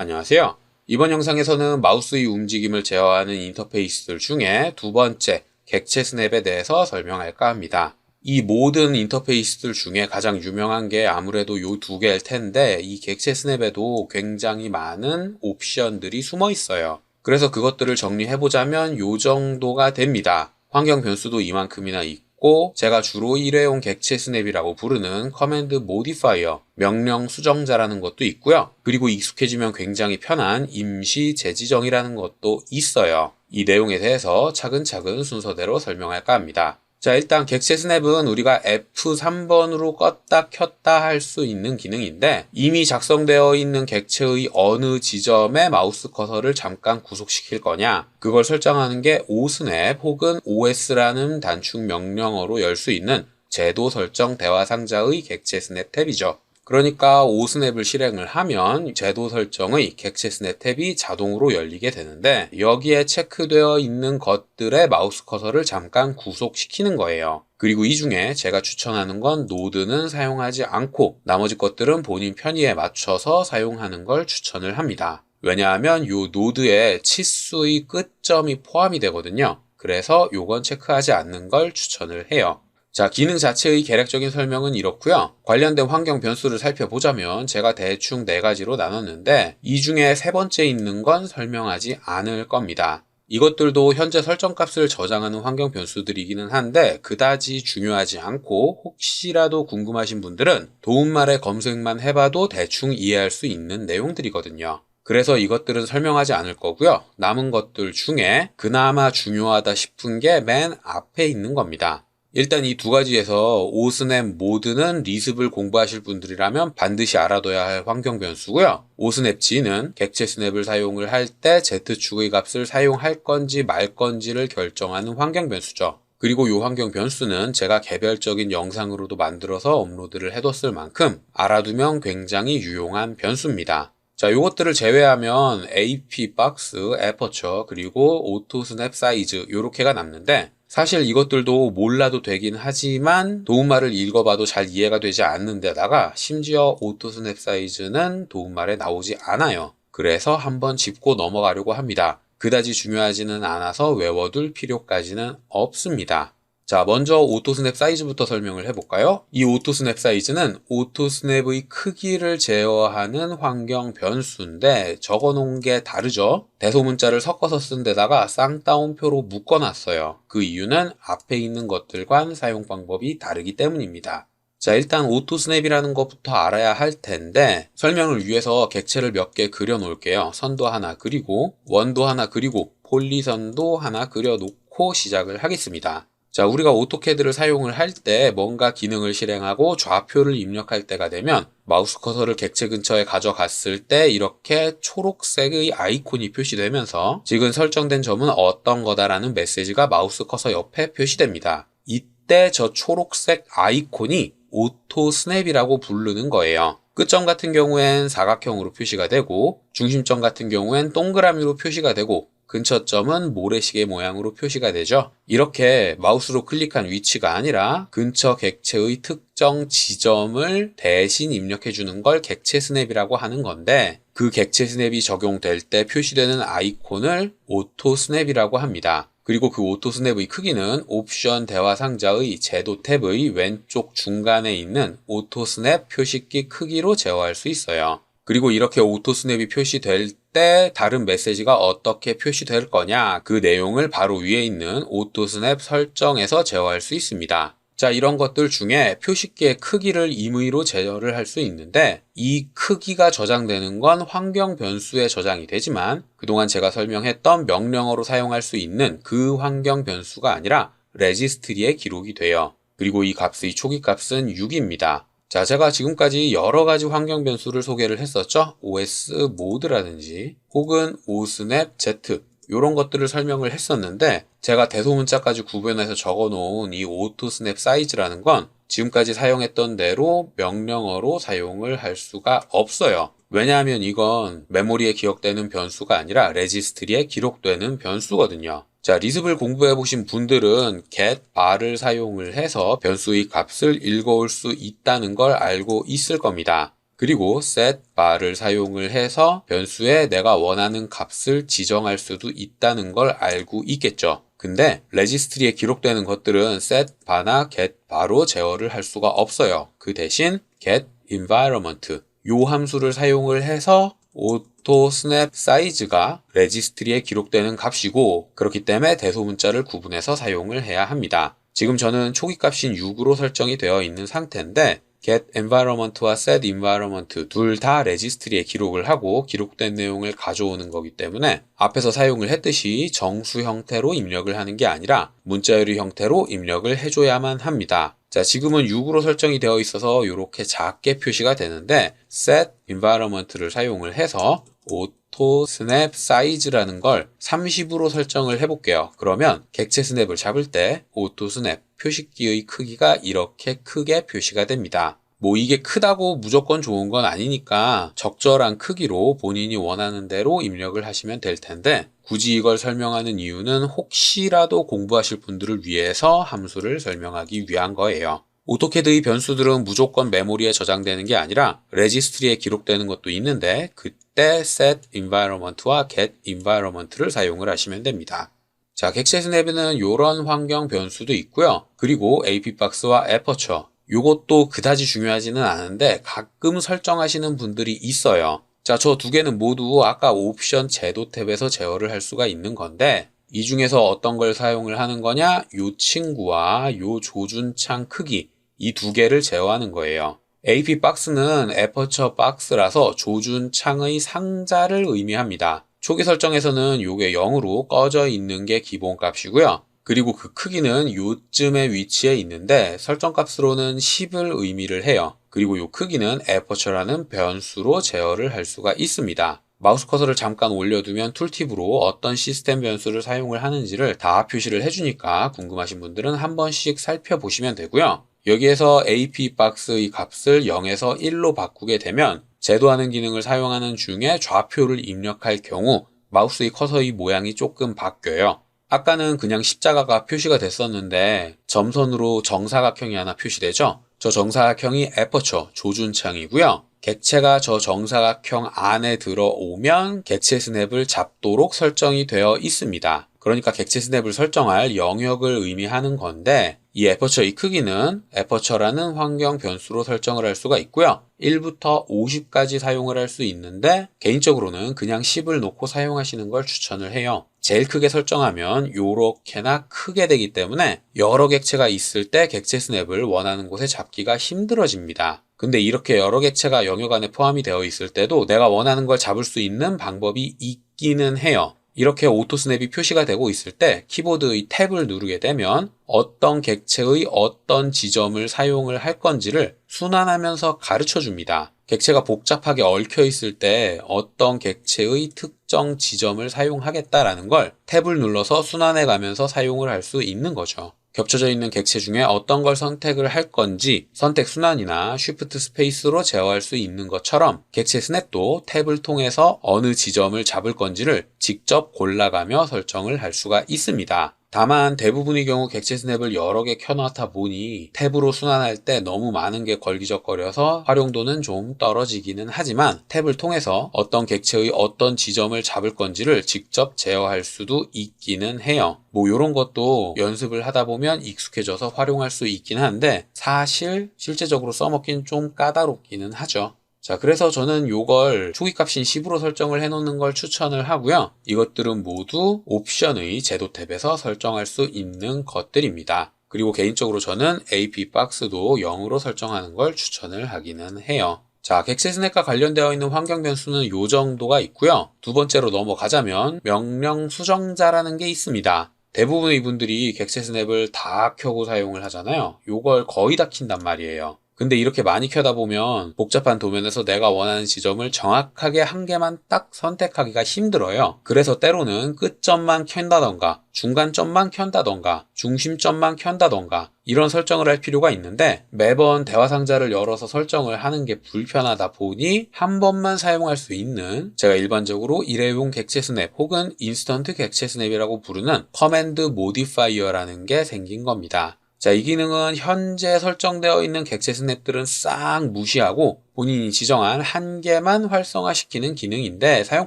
안녕하세요. 이번 영상에서는 마우스의 움직임을 제어하는 인터페이스들 중에 두 번째, 객체 스냅에 대해서 설명할까 합니다. 이 모든 인터페이스들 중에 가장 유명한 게 아무래도 이두 개일 텐데 이 객체 스냅에도 굉장히 많은 옵션들이 숨어 있어요. 그래서 그것들을 정리해보자면 요 정도가 됩니다. 환경 변수도 이만큼이나 있고 제가 주로 일회용 객체 스냅이라고 부르는 커맨드 모디파이어 명령 수정자라는 것도 있고요. 그리고 익숙해지면 굉장히 편한 임시 재지정이라는 것도 있어요. 이 내용에 대해서 차근차근 순서대로 설명할까 합니다. 자, 일단 객체 스냅은 우리가 F3번으로 껐다 켰다 할 수 있는 기능인데 이미 작성되어 있는 객체의 어느 지점에 마우스 커서를 잠깐 구속시킬 거냐 그걸 설정하는 게 OSNAP 혹은 OS라는 단축 명령어로 열 수 있는 제도 설정 대화 상자의 객체 스냅 탭이죠. 그러니까 오스냅을 실행을 하면 제도 설정의 객체 스냅 탭이 자동으로 열리게 되는데 여기에 체크되어 있는 것들의 마우스 커서를 잠깐 구속시키는 거예요. 그리고 이 중에 제가 추천하는 건 노드는 사용하지 않고 나머지 것들은 본인 편의에 맞춰서 사용하는 걸 추천을 합니다. 왜냐하면 요 노드에 치수의 끝점이 포함이 되거든요. 그래서 요건 체크하지 않는 걸 추천을 해요. 자, 기능 자체의 개략적인 설명은 이렇고요. 관련된 환경 변수를 살펴보자면 제가 대충 네 가지로 나눴는데 이 중에 세 번째 있는 건 설명하지 않을 겁니다. 이것들도 현재 설정값을 저장하는 환경 변수들이기는 한데 그다지 중요하지 않고 혹시라도 궁금하신 분들은 도움말의 검색만 해봐도 대충 이해할 수 있는 내용들이거든요. 그래서 이것들은 설명하지 않을 거고요. 남은 것들 중에 그나마 중요하다 싶은 게 맨 앞에 있는 겁니다. 일단 이 두 가지에서 오스냅 모드는 리습을 공부하실 분들이라면 반드시 알아둬야 할 환경 변수고요. 오스냅 G는 객체 스냅을 사용을 할 때 Z축의 값을 사용할 건지 말 건지를 결정하는 환경 변수죠. 그리고 이 환경 변수는 제가 개별적인 영상으로도 만들어서 업로드를 해뒀을 만큼 알아두면 굉장히 유용한 변수입니다. 자, 요것들을 제외하면 AP 박스, 에퍼처, 그리고 오토 스냅 사이즈 요렇게가 남는데 사실 이것들도 몰라도 되긴 하지만 도움말을 읽어봐도 잘 이해가 되지 않는 데다가 심지어 오토 스냅 사이즈는 도움말에 나오지 않아요. 그래서 한번 짚고 넘어가려고 합니다. 그다지 중요하지는 않아서 외워둘 필요까지는 없습니다. 자, 먼저 오토스냅 사이즈부터 설명을 해볼까요? 이 오토스냅 사이즈는 오토스냅의 크기를 제어하는 환경 변수인데 적어놓은 게 다르죠? 대소문자를 섞어서 쓴 데다가 쌍따옴표로 묶어놨어요. 그 이유는 앞에 있는 것들과 사용 방법이 다르기 때문입니다. 자, 일단 오토스냅이라는 것부터 알아야 할 텐데 설명을 위해서 객체를 몇 개 그려 놓을게요. 선도 하나 그리고 원도 하나 그리고 폴리선도 하나 그려 놓고 시작을 하겠습니다. 자, 우리가 오토캐드를 사용을 할 때 뭔가 기능을 실행하고 좌표를 입력할 때가 되면 마우스 커서를 객체 근처에 가져갔을 때 이렇게 초록색의 아이콘이 표시되면서 지금 설정된 점은 어떤 거다라는 메시지가 마우스 커서 옆에 표시됩니다. 이때 저 초록색 아이콘이 오토 스냅이라고 부르는 거예요. 끝점 같은 경우엔 사각형으로 표시가 되고 중심점 같은 경우엔 동그라미로 표시가 되고 근처점은 모래시계 모양으로 표시가 되죠. 이렇게 마우스로 클릭한 위치가 아니라 근처 객체의 특정 지점을 대신 입력해 주는 걸 객체 스냅이라고 하는 건데 그 객체 스냅이 적용될 때 표시되는 아이콘을 오토 스냅이라고 합니다. 그리고 그 오토 스냅의 크기는 옵션 대화 상자의 제도 탭의 왼쪽 중간에 있는 오토 스냅 표시기 크기로 제어할 수 있어요. 그리고 이렇게 오토 스냅이 표시될 때 다른 메시지가 어떻게 표시될 거냐 그 내용을 바로 위에 있는 오토 스냅 설정에서 제어할 수 있습니다. 자, 이런 것들 중에 표시기의 크기를 임의로 제어를 할 수 있는데 이 크기가 저장되는 건 환경 변수에 저장이 되지만 그동안 제가 설명했던 명령어로 사용할 수 있는 그 환경 변수가 아니라 레지스트리에 기록이 돼요. 그리고 이 값의 초기 값은 6입니다. 자, 제가 지금까지 여러 가지 환경 변수를 소개를 했었죠. OS 모드라든지 혹은 오스냅 Z 이런 것들을 설명을 했었는데 제가 대소문자까지 구분해서 적어 놓은 이 오토스냅 사이즈라는 건 지금까지 사용했던 대로 명령어로 사용을 할 수가 없어요. 왜냐하면 이건 메모리에 기억되는 변수가 아니라 레지스트리에 기록되는 변수거든요. 자, 리습을 공부해 보신 분들은 get bar을 사용을 해서 변수의 값을 읽어올 수 있다는 걸 알고 있을 겁니다. 그리고 set bar를 사용을 해서 변수에 내가 원하는 값을 지정할 수도 있다는 걸 알고 있겠죠. 근데 레지스트리에 기록되는 것들은 set bar나 get bar로 제어를 할 수가 없어요. 그 대신 get environment 요 함수를 사용을 해서 오토 스냅 사이즈가 레지스트리에 기록되는 값이고 그렇기 때문에 대소 문자를 구분해서 사용을 해야 합니다. 지금 저는 초기 값인 6으로 설정이 되어 있는 상태인데 get environment와 set environment 둘 다 레지스트리에 기록을 하고 기록된 내용을 가져오는 거기 때문에 앞에서 사용을 했듯이 정수 형태로 입력을 하는 게 아니라 문자열의 형태로 입력을 해줘야만 합니다. 자, 지금은 6으로 설정이 되어 있어서 이렇게 작게 표시가 되는데 set environment를 사용을 해서 auto snap size라는 걸 30으로 설정을 해볼게요. 그러면 객체 스냅을 잡을 때 auto snap 표식기의 크기가 이렇게 크게 표시가 됩니다. 뭐 이게 크다고 무조건 좋은 건 아니니까 적절한 크기로 본인이 원하는 대로 입력을 하시면 될 텐데 굳이 이걸 설명하는 이유는 혹시라도 공부하실 분들을 위해서 함수를 설명하기 위한 거예요. 오토캐드의 변수들은 무조건 메모리에 저장되는 게 아니라 레지스트리에 기록되는 것도 있는데 그때 set environment와 get environment를 사용을 하시면 됩니다. 자, 객체 스냅에는 이런 환경 변수도 있고요. 그리고 ap박스와 aperture 요것도 그다지 중요하지는 않은데 가끔 설정하시는 분들이 있어요. 자, 저 두 개는 모두 아까 옵션 제도 탭에서 제어를 할 수가 있는 건데 이 중에서 어떤 걸 사용을 하는 거냐? 요 친구와 요 조준창 크기 이 두 개를 제어하는 거예요. AP 박스는 에퍼처 박스라서 조준창의 상자를 의미합니다. 초기 설정에서는 요게 0으로 꺼져 있는 게 기본 값이고요. 그리고 그 크기는 요쯤의 위치에 있는데 설정값으로는 10을 의미를 해요. 그리고 요 크기는 aperture라는 변수로 제어를 할 수가 있습니다. 마우스 커서를 잠깐 올려두면 툴팁으로 어떤 시스템 변수를 사용을 하는지를 다 표시를 해주니까 궁금하신 분들은 한 번씩 살펴보시면 되고요. 여기에서 AP 박스의 값을 0에서 1로 바꾸게 되면 제도하는 기능을 사용하는 중에 좌표를 입력할 경우 마우스의 커서의 모양이 조금 바뀌어요. 아까는 그냥 십자가가 표시가 됐었는데 점선으로 정사각형이 하나 표시되죠? 저 정사각형이 에퍼처 조준창이고요. 객체가 저 정사각형 안에 들어오면 객체 스냅을 잡도록 설정이 되어 있습니다. 그러니까 객체 스냅을 설정할 영역을 의미하는 건데 이 에퍼처의 크기는 에퍼처라는 환경 변수로 설정을 할 수가 있고요. 1부터 50까지 사용을 할 수 있는데 개인적으로는 그냥 10을 놓고 사용하시는 걸 추천을 해요. 제일 크게 설정하면 요렇게나 크게 되기 때문에 여러 객체가 있을 때 객체 스냅을 원하는 곳에 잡기가 힘들어집니다. 근데 이렇게 여러 객체가 영역 안에 포함이 되어 있을 때도 내가 원하는 걸 잡을 수 있는 방법이 있기는 해요. 이렇게 오토 스냅이 표시가 되고 있을 때 키보드의 탭을 누르게 되면 어떤 객체의 어떤 지점을 사용을 할 건지를 순환하면서 가르쳐 줍니다. 객체가 복잡하게 얽혀 있을 때 어떤 객체의 특정 지점을 사용하겠다라는 걸 탭을 눌러서 순환해 가면서 사용을 할 수 있는 거죠. 겹쳐져 있는 객체 중에 어떤 걸 선택을 할 건지 선택 순환이나 쉬프트 스페이스로 제어할 수 있는 것처럼 객체 스냅도 탭을 통해서 어느 지점을 잡을 건지를 직접 골라가며 설정을 할 수가 있습니다. 다만 대부분의 경우 객체 스냅을 여러 개 켜놓다 보니 탭으로 순환할 때 너무 많은 게 걸기적거려서 활용도는 좀 떨어지기는 하지만 탭을 통해서 어떤 객체의 어떤 지점을 잡을 건지를 직접 제어할 수도 있기는 해요. 뭐 이런 것도 연습을 하다 보면 익숙해져서 활용할 수 있긴 한데 사실 실제적으로 써먹긴 좀 까다롭기는 하죠. 자, 그래서 저는 요걸 초기값인 10으로 설정을 해놓는 걸 추천을 하고요. 이것들은 모두 옵션의 제도 탭에서 설정할 수 있는 것들입니다. 그리고 개인적으로 저는 AP 박스도 0으로 설정하는 걸 추천을 하기는 해요. 자, 객체 스냅과 관련되어 있는 환경 변수는 요 정도가 있고요. 두 번째로 넘어가자면 명령 수정자라는 게 있습니다. 대부분의 분들이 객체 스냅을 다 켜고 사용을 하잖아요. 요걸 거의 다 킨단 말이에요. 근데 이렇게 많이 켜다 보면 복잡한 도면에서 내가 원하는 지점을 정확하게 한 개만 딱 선택하기가 힘들어요. 그래서 때로는 끝점만 켠다던가 중간점만 켠다던가 중심점만 켠다던가 이런 설정을 할 필요가 있는데 매번 대화 상자를 열어서 설정을 하는 게 불편하다 보니 한 번만 사용할 수 있는 제가 일반적으로 일회용 객체 스냅 혹은 인스턴트 객체 스냅이라고 부르는 커맨드 모디파이어라는 게 생긴 겁니다. 자, 이 기능은 현재 설정되어 있는 객체 스냅들은 싹 무시하고 본인이 지정한 한 개만 활성화시키는 기능인데 사용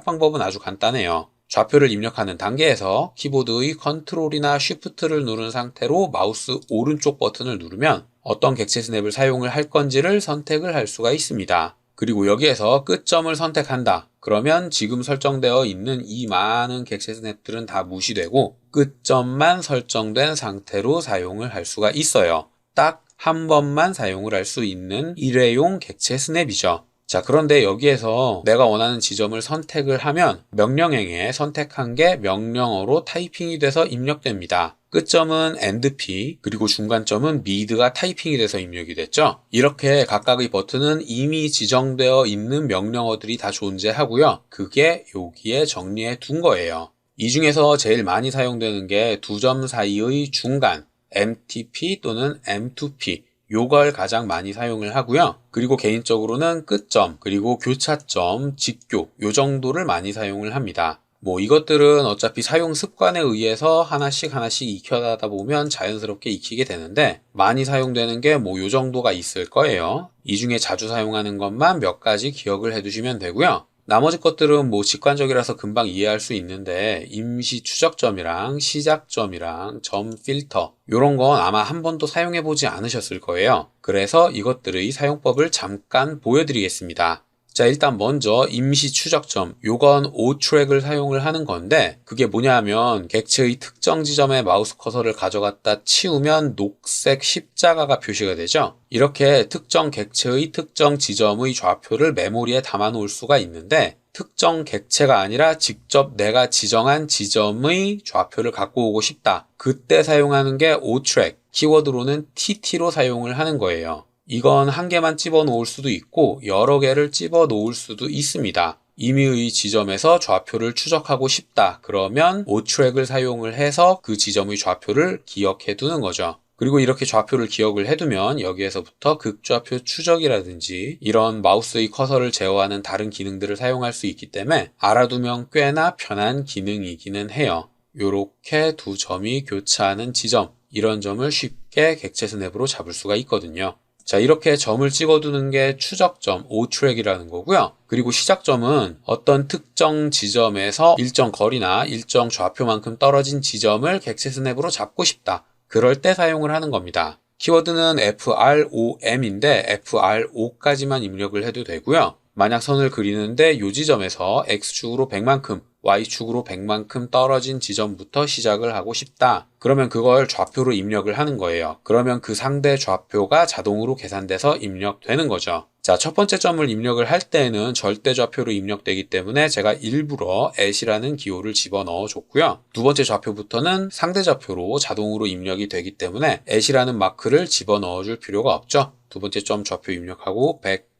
방법은 아주 간단해요. 좌표를 입력하는 단계에서 키보드의 컨트롤이나 쉬프트를 누른 상태로 마우스 오른쪽 버튼을 누르면 어떤 객체 스냅을 사용을 할 건지를 선택을 할 수가 있습니다. 그리고 여기에서 끝점을 선택한다. 그러면 지금 설정되어 있는 이 많은 객체 스냅들은 다 무시되고 끝점만 설정된 상태로 사용을 할 수가 있어요. 딱 한 번만 사용을 할 수 있는 일회용 객체 스냅이죠. 자, 그런데 여기에서 내가 원하는 지점을 선택을 하면 명령행에 선택한 게 명령어로 타이핑이 돼서 입력됩니다. 끝점은 endp, 그리고 중간점은 mid가 타이핑이 돼서 입력이 됐죠. 이렇게 각각의 버튼은 이미 지정되어 있는 명령어들이 다 존재하고요. 그게 여기에 정리해 둔 거예요. 이 중에서 제일 많이 사용되는 게 두 점 사이의 중간, MTP 또는 M2P, 요걸 가장 많이 사용을 하고요. 그리고 개인적으로는 끝점, 그리고 교차점, 직교, 요 정도를 많이 사용을 합니다. 뭐 이것들은 어차피 사용 습관에 의해서 하나씩 하나씩 익혀가다 보면 자연스럽게 익히게 되는데 많이 사용되는 게 뭐 요 정도가 있을 거예요. 이 중에 자주 사용하는 것만 몇 가지 기억을 해두시면 되고요. 나머지 것들은 뭐 직관적이라서 금방 이해할 수 있는데 임시 추적점이랑 시작점이랑 점 필터 이런 건 아마 한 번도 사용해 보지 않으셨을 거예요. 그래서 이것들의 사용법을 잠깐 보여드리겠습니다. 자, 일단 먼저 임시 추적점. 요건 O 트랙을 사용을 하는 건데, 그게 뭐냐 하면, 객체의 특정 지점에 마우스 커서를 가져갔다 치우면 녹색 십자가가 표시가 되죠? 이렇게 특정 객체의 특정 지점의 좌표를 메모리에 담아 놓을 수가 있는데, 특정 객체가 아니라 직접 내가 지정한 지점의 좌표를 갖고 오고 싶다. 그때 사용하는 게 O 트랙. 키워드로는 TT로 사용을 하는 거예요. 이건 한 개만 집어 놓을 수도 있고 여러 개를 집어 놓을 수도 있습니다. 임의의 지점에서 좌표를 추적하고 싶다. 그러면 오트랙을 사용을 해서 그 지점의 좌표를 기억해 두는 거죠. 그리고 이렇게 좌표를 기억을 해두면 여기에서부터 극좌표 추적이라든지 이런 마우스의 커서를 제어하는 다른 기능들을 사용할 수 있기 때문에 알아두면 꽤나 편한 기능이기는 해요. 요렇게 두 점이 교차하는 지점, 이런 점을 쉽게 객체 스냅으로 잡을 수가 있거든요. 자, 이렇게 점을 찍어두는 게 추적점, O트랙이라는 거고요. 그리고 시작점은 어떤 특정 지점에서 일정 거리나 일정 좌표만큼 떨어진 지점을 객체 스냅으로 잡고 싶다. 그럴 때 사용을 하는 겁니다. 키워드는 FROM인데 FRO까지만 입력을 해도 되고요. 만약 선을 그리는데 이 지점에서 X축으로 100만큼, Y축으로 100만큼 떨어진 지점부터 시작을 하고 싶다. 그러면 그걸 좌표로 입력을 하는 거예요. 그러면 그 상대 좌표가 자동으로 계산돼서 입력되는 거죠. 자, 첫 번째 점을 입력을 할 때는 절대 좌표로 입력되기 때문에 제가 일부러 at이라는 기호를 집어넣어 줬고요. 두 번째 좌표부터는 상대 좌표로 자동으로 입력이 되기 때문에 at이라는 마크를 집어넣어 줄 필요가 없죠. 두 번째 점 좌표 입력하고 100,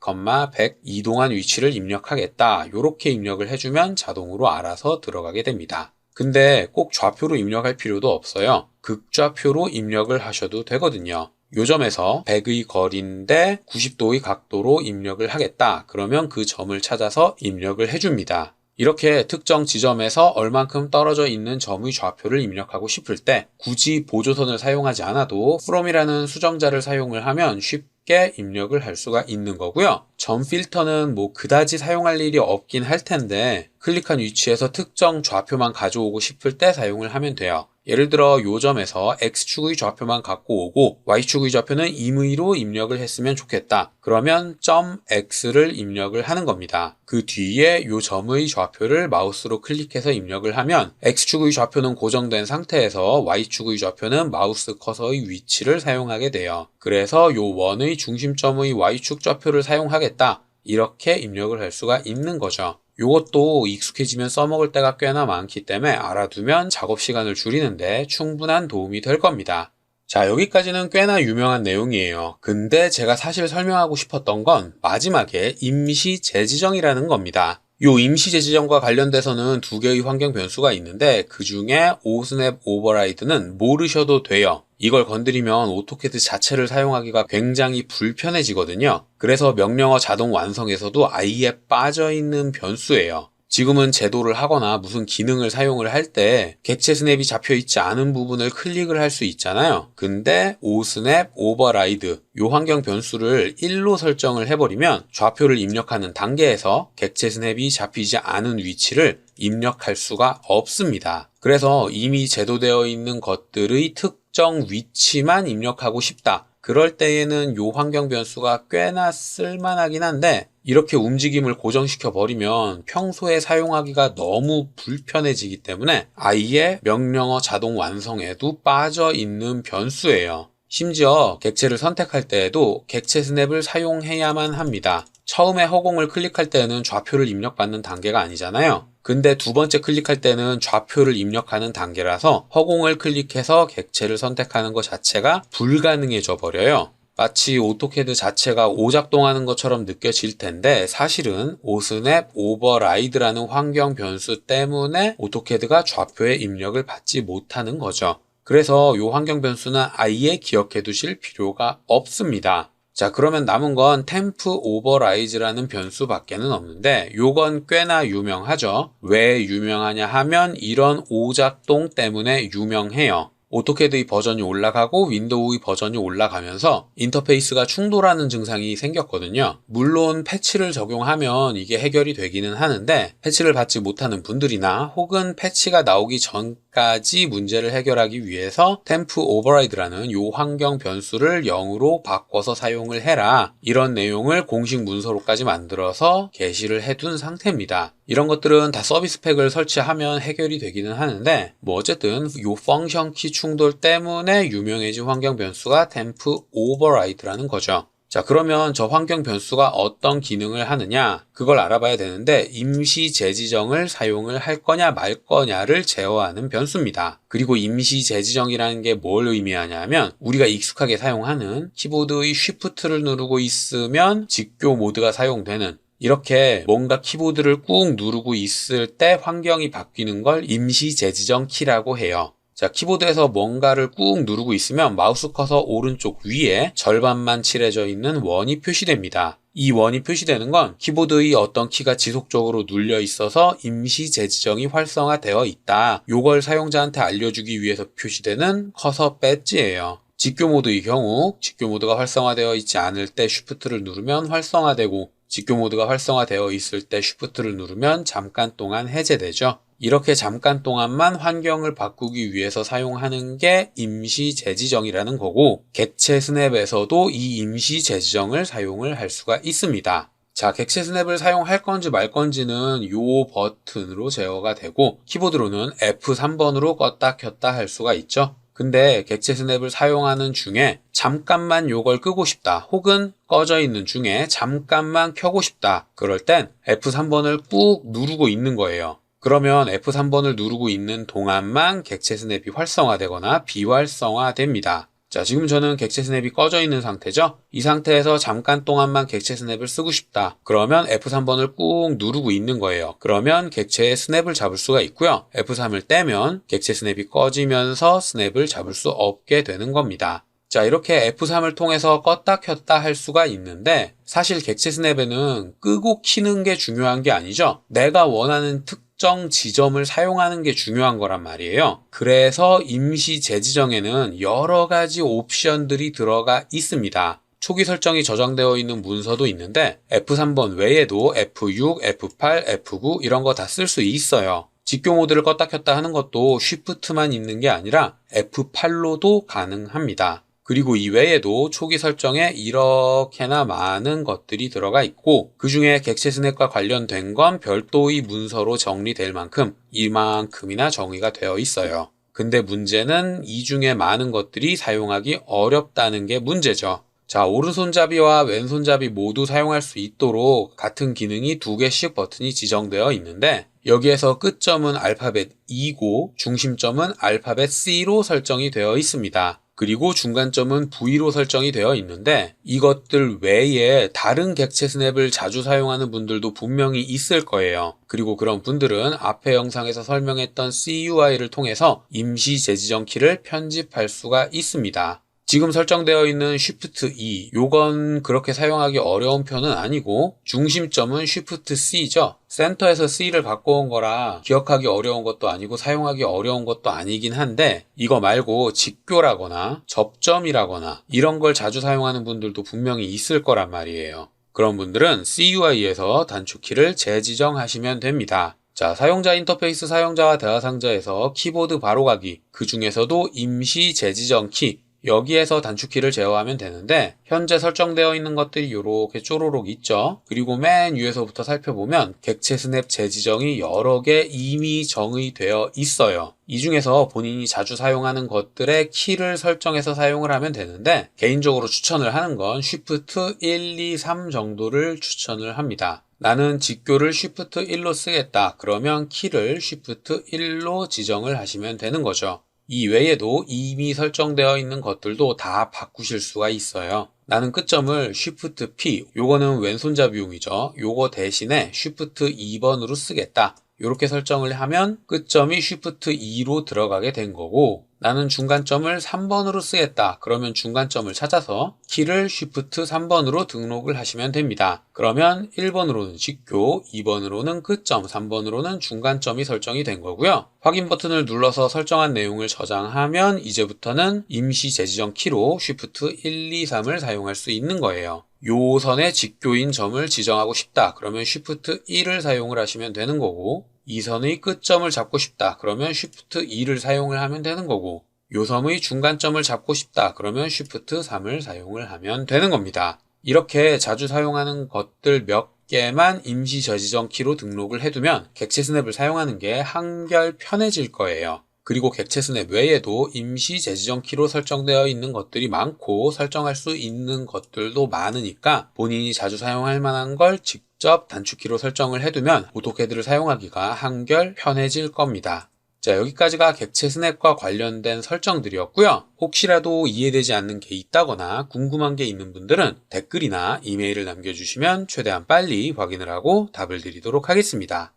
100 이동한 위치를 입력하겠다. 이렇게 입력을 해주면 자동으로 알아서 들어가게 됩니다. 근데 꼭 좌표로 입력할 필요도 없어요. 극좌표로 입력을 하셔도 되거든요. 요 점에서 100의 거리인데 90도의 각도로 입력을 하겠다. 그러면 그 점을 찾아서 입력을 해줍니다. 이렇게 특정 지점에서 얼만큼 떨어져 있는 점의 좌표를 입력하고 싶을 때 굳이 보조선을 사용하지 않아도 from이라는 수정자를 사용을 하면 쉽게 쉽게 입력을 할 수가 있는 거고요. 점 필터는 뭐 그다지 사용할 일이 없긴 할 텐데 클릭한 위치에서 특정 좌표만 가져오고 싶을 때 사용을 하면 돼요. 예를 들어 요 점에서 X축의 좌표만 갖고 오고 Y축의 좌표는 임의로 입력을 했으면 좋겠다. 그러면 점 X를 입력을 하는 겁니다. 그 뒤에 요 점의 좌표를 마우스로 클릭해서 입력을 하면 X축의 좌표는 고정된 상태에서 Y축의 좌표는 마우스 커서의 위치를 사용하게 돼요. 그래서 요 원의 중심점의 Y축 좌표를 사용하겠다. 이렇게 입력을 할 수가 있는 거죠. 이것도 익숙해지면 써먹을 때가 꽤나 많기 때문에 알아두면 작업 시간을 줄이는데 충분한 도움이 될 겁니다. 자, 여기까지는 꽤나 유명한 내용이에요. 근데 제가 사실 설명하고 싶었던 건 마지막에 임시 재지정이라는 겁니다. 요 임시 재지정과 관련돼서는 두 개의 환경 변수가 있는데 그 중에 오스냅 오버라이드는 모르셔도 돼요. 이걸 건드리면 오토캐드 자체를 사용하기가 굉장히 불편해지거든요. 그래서 명령어 자동 완성에서도 아예 빠져있는 변수예요. 지금은 제도를 하거나 무슨 기능을 사용을 할 때 객체 스냅이 잡혀 있지 않은 부분을 클릭을 할 수 있잖아요. 근데 오스냅 오버라이드 요 환경 변수를 1로 설정을 해버리면 좌표를 입력하는 단계에서 객체 스냅이 잡히지 않은 위치를 입력할 수가 없습니다. 그래서 이미 제도되어 있는 것들의 특 정 위치만 입력하고 싶다. 그럴 때에는 요 환경 변수가 꽤나 쓸만하긴 한데 이렇게 움직임을 고정시켜 버리면 평소에 사용하기가 너무 불편해지기 때문에 아예 명령어 자동 완성에도 빠져 있는 변수예요. 심지어 객체를 선택할 때에도 객체 스냅을 사용해야만 합니다. 처음에 허공을 클릭할 때는 좌표를 입력받는 단계가 아니잖아요. 근데 두 번째 클릭할 때는 좌표를 입력하는 단계라서 허공을 클릭해서 객체를 선택하는 것 자체가 불가능해져 버려요. 마치 오토캐드 자체가 오작동하는 것처럼 느껴질 텐데 사실은 오스냅 오버라이드라는 환경 변수 때문에 오토캐드가 좌표의 입력을 받지 못하는 거죠. 그래서 이 환경 변수는 아예 기억해 두실 필요가 없습니다. 자, 그러면 남은 건 템프 오버라이즈라는 변수 밖에는 없는데 요건 꽤나 유명하죠. 왜 유명하냐 하면 이런 오작동 때문에 유명해요. 오토캐드의 버전이 올라가고 윈도우의 버전이 올라가면서 인터페이스가 충돌하는 증상이 생겼거든요. 물론 패치를 적용하면 이게 해결이 되기는 하는데 패치를 받지 못하는 분들이나 혹은 패치가 나오기 전 까지 문제를 해결하기 위해서 템프 오버라이드라는 요 환경 변수를 0으로 바꿔서 사용을 해라. 이런 내용을 공식 문서로까지 만들어서 게시를 해둔 상태입니다. 이런 것들은 다 서비스 팩을 설치하면 해결이 되기는 하는데 뭐 어쨌든 요 펑션 키 충돌 때문에 유명해진 환경 변수가 템프 오버라이드라는 거죠. 자, 그러면 저 환경 변수가 어떤 기능을 하느냐? 그걸 알아봐야 되는데 임시 재지정을 사용을 할 거냐 말 거냐를 제어하는 변수입니다. 그리고 임시 재지정이라는 게 뭘 의미하냐면 우리가 익숙하게 사용하는 키보드의 쉬프트를 누르고 있으면 직교 모드가 사용되는 이렇게 뭔가 키보드를 꾹 누르고 있을 때 환경이 바뀌는 걸 임시 재지정 키라고 해요. 자, 키보드에서 뭔가를 꾹 누르고 있으면 마우스 커서 오른쪽 위에 절반만 칠해져 있는 원이 표시됩니다. 이 원이 표시되는 건 키보드의 어떤 키가 지속적으로 눌려 있어서 임시 재지정이 활성화되어 있다. 요걸 사용자한테 알려주기 위해서 표시되는 커서 배지예요. 직교 모드의 경우 직교 모드가 활성화되어 있지 않을 때 쉬프트를 누르면 활성화되고 직교 모드가 활성화되어 있을 때 쉬프트를 누르면 잠깐 동안 해제되죠. 이렇게 잠깐 동안만 환경을 바꾸기 위해서 사용하는 게 임시 재지정이라는 거고 객체 스냅에서도 이 임시 재지정을 사용을 할 수가 있습니다. 자, 객체 스냅을 사용할 건지 말 건지는 요 버튼으로 제어가 되고 키보드로는 F3번으로 껐다 켰다 할 수가 있죠. 근데 객체 스냅을 사용하는 중에 잠깐만 요걸 끄고 싶다 혹은 꺼져 있는 중에 잠깐만 켜고 싶다 그럴 땐 F3번을 꾹 누르고 있는 거예요. 그러면 F3번을 누르고 있는 동안만 객체 스냅이 활성화되거나 비활성화됩니다. 자, 지금 저는 객체 스냅이 꺼져 있는 상태죠? 이 상태에서 잠깐 동안만 객체 스냅을 쓰고 싶다. 그러면 F3번을 꾹 누르고 있는 거예요. 그러면 객체의 스냅을 잡을 수가 있고요. F3을 떼면 객체 스냅이 꺼지면서 스냅을 잡을 수 없게 되는 겁니다. 자, 이렇게 F3을 통해서 껐다 켰다 할 수가 있는데 사실 객체 스냅에는 끄고 키는 게 중요한 게 아니죠. 내가 원하는 특 특정 지점을 사용하는 게 중요한 거란 말이에요. 그래서 임시 재지정에는 여러 가지 옵션들이 들어가 있습니다. 초기 설정이 저장되어 있는 문서도 있는데 F3번 외에도 F6, F8, F9 이런 거 다 쓸 수 있어요. 직교 모드를 껐다 켰다 하는 것도 쉬프트만 있는 게 아니라 F8로도 가능합니다. 그리고 이 외에도 초기 설정에 이렇게나 많은 것들이 들어가 있고 그 중에 객체 스냅과 관련된 건 별도의 문서로 정리될 만큼 이만큼이나 정의가 되어 있어요. 근데 문제는 이 중에 많은 것들이 사용하기 어렵다는 게 문제죠. 자, 오른손잡이와 왼손잡이 모두 사용할 수 있도록 같은 기능이 두 개씩 버튼이 지정되어 있는데 여기에서 끝점은 알파벳 E고 중심점은 알파벳 C로 설정이 되어 있습니다. 그리고 중간점은 V로 설정이 되어 있는데 이것들 외에 다른 객체 스냅을 자주 사용하는 분들도 분명히 있을 거예요. 그리고 그런 분들은 앞에 영상에서 설명했던 CUI를 통해서 임시 재지정 키를 편집할 수가 있습니다. 지금 설정되어 있는 Shift E, 요건 그렇게 사용하기 어려운 편은 아니고 중심점은 Shift C죠. 센터에서 C를 바꿔온 거라 기억하기 어려운 것도 아니고 사용하기 어려운 것도 아니긴 한데 이거 말고 직교라거나 접점이라거나 이런 걸 자주 사용하는 분들도 분명히 있을 거란 말이에요. 그런 분들은 CUI에서 단축키를 재지정하시면 됩니다. 자, 사용자 인터페이스 사용자와 대화 상자에서 키보드 바로가기, 그 중에서도 임시 재지정 키, 여기에서 단축키를 제어하면 되는데 현재 설정되어 있는 것들이 이렇게 쪼로록 있죠. 그리고 맨 위에서부터 살펴보면 객체 스냅 재지정이 여러 개 이미 정의되어 있어요. 이 중에서 본인이 자주 사용하는 것들의 키를 설정해서 사용을 하면 되는데 개인적으로 추천을 하는 건 Shift 1, 2, 3 정도를 추천을 합니다. 나는 직교를 Shift 1로 쓰겠다. 그러면 키를 Shift 1로 지정을 하시면 되는 거죠. 이 외에도 이미 설정되어 있는 것들도 다 바꾸실 수가 있어요. 나는 끝점을 Shift P, 요거는 왼손잡이용이죠. 요거 대신에 Shift 2번으로 쓰겠다. 이렇게 설정을 하면 끝점이 Shift 2로 들어가게 된 거고 나는 중간점을 3번으로 쓰겠다. 그러면 중간점을 찾아서 키를 Shift 3번으로 등록을 하시면 됩니다. 그러면 1번으로는 직교, 2번으로는 끝점, 3번으로는 중간점이 설정이 된 거고요. 확인 버튼을 눌러서 설정한 내용을 저장하면 이제부터는 임시 재지정 키로 Shift 1, 2, 3을 사용할 수 있는 거예요. 요 선의 직교인 점을 지정하고 싶다. 그러면 Shift 1을 사용을 하시면 되는 거고 이 선의 끝점을 잡고 싶다. 그러면 Shift 2를 사용을 하면 되는 거고 요 섬의 중간점을 잡고 싶다. 그러면 Shift 3을 사용을 하면 되는 겁니다. 이렇게 자주 사용하는 것들 몇 개만 임시 저지정 키로 등록을 해두면 객체 스냅을 사용하는 게 한결 편해질 거예요. 그리고 객체 스냅 외에도 임시 재지정 키로 설정되어 있는 것들이 많고 설정할 수 있는 것들도 많으니까 본인이 자주 사용할 만한 걸 직접 단축키로 설정을 해두면 오토캐드를 사용하기가 한결 편해질 겁니다. 자, 여기까지가 객체 스냅과 관련된 설정들이었고요. 혹시라도 이해되지 않는 게 있다거나 궁금한 게 있는 분들은 댓글이나 이메일을 남겨주시면 최대한 빨리 확인을 하고 답을 드리도록 하겠습니다.